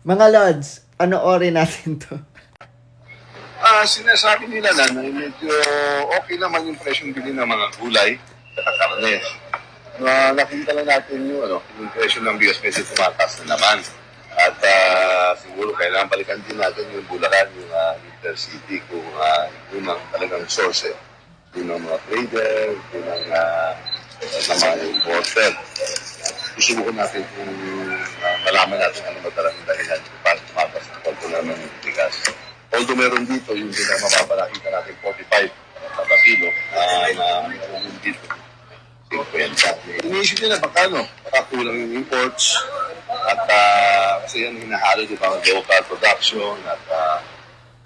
Mga Lods, ano ori natin to? Ah, sinasabi nila na na medyo okay naman yung presyong bili ng mga gulay at karne. Na nakita lang natin yung ano, yung presyo ng bigas medyo tumataas na naman. At ah, siguro kailangan balikan din natin yung bularan, yung uh, intercity kung uh, yun ang talagang source eh. Yun ang mga trader, yun ang uh, mga importer. Susubukan natin kung uh, malaman natin ano ba dahilan kung paano tumataas ang kwento naman yung bigas. Although meron dito yung pinamababa nakita natin 45 kada kilo, uh, na meron dito 50. Iniisip nila baka ano, baka kulang yung imports at uh, kasi yan hinahalo di ba local production at uh,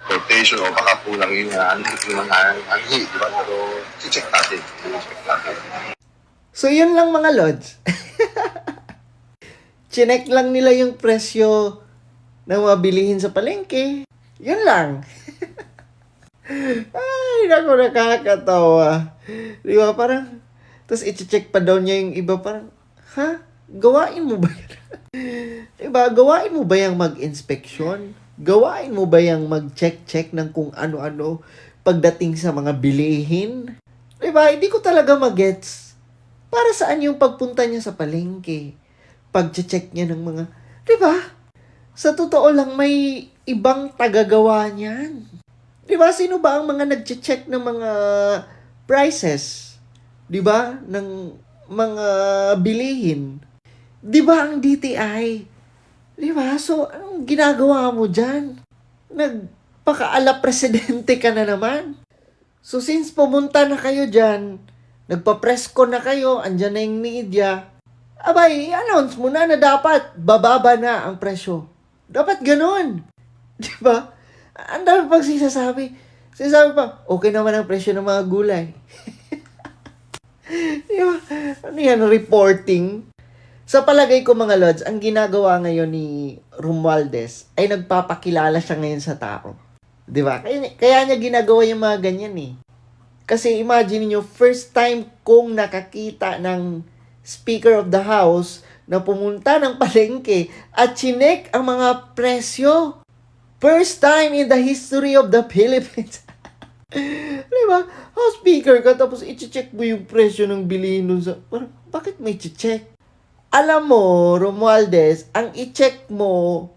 quotation o baka kulang yung uh, yung anhi, di ba? Pero check natin, check natin. So, yun lang mga Lods. Chinek lang nila yung presyo na mabilihin sa palengke. Yun lang. Ay, naku, nakakatawa. Di ba, parang, tapos i-check pa daw niya yung iba, parang, ha? Gawain mo ba yan? di ba, gawain mo ba yung mag-inspeksyon? Gawain mo ba yung mag-check-check ng kung ano-ano pagdating sa mga bilihin? Di ba, hindi ko talaga magets. Para saan yung pagpunta niya sa palengke? Pag-check niya ng mga, di ba? Sa totoo lang, may ibang tagagawa niyan. Di ba? Sino ba ang mga nag-check ng mga prices? Di ba? Ng mga bilihin. Di ba ang DTI? Di ba? So, anong ginagawa mo dyan? Nagpakaala presidente ka na naman. So, since pumunta na kayo dyan, nagpa-presko na kayo, andyan na yung media, abay, announce mo na na dapat bababa na ang presyo. Dapat ganun. Di ba? Ang dami pag sinasabi. Sinasabi pa, okay naman ang presyo ng mga gulay. Di ba? Ano yan, reporting? Sa palagay ko mga lods, ang ginagawa ngayon ni Romualdez ay nagpapakilala siya ngayon sa tao. 'Di ba? Kaya, kaya niya ginagawa yung mga ganyan eh. Kasi imagine niyo first time kong nakakita ng Speaker of the House na pumunta ng palengke at chinek ang mga presyo. First time in the history of the Philippines. Di ba? House speaker ka tapos i-check mo yung presyo ng bilihin nun sa... Parang, bakit may check? Alam mo, Romualdez, ang i-check mo,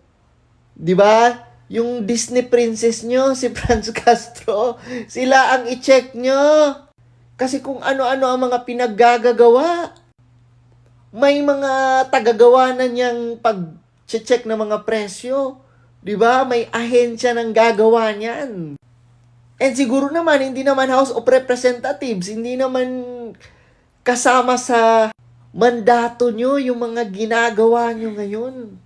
di ba? Yung Disney princess nyo, si Franz Castro, sila ang i-check nyo. Kasi kung ano-ano ang mga pinaggagawa, may mga tagagawa na niyang pag-check ng mga presyo. Di ba? May ahensya ng gagawa niyan. And siguro naman, hindi naman House of Representatives, hindi naman kasama sa mandato nyo yung mga ginagawa nyo ngayon.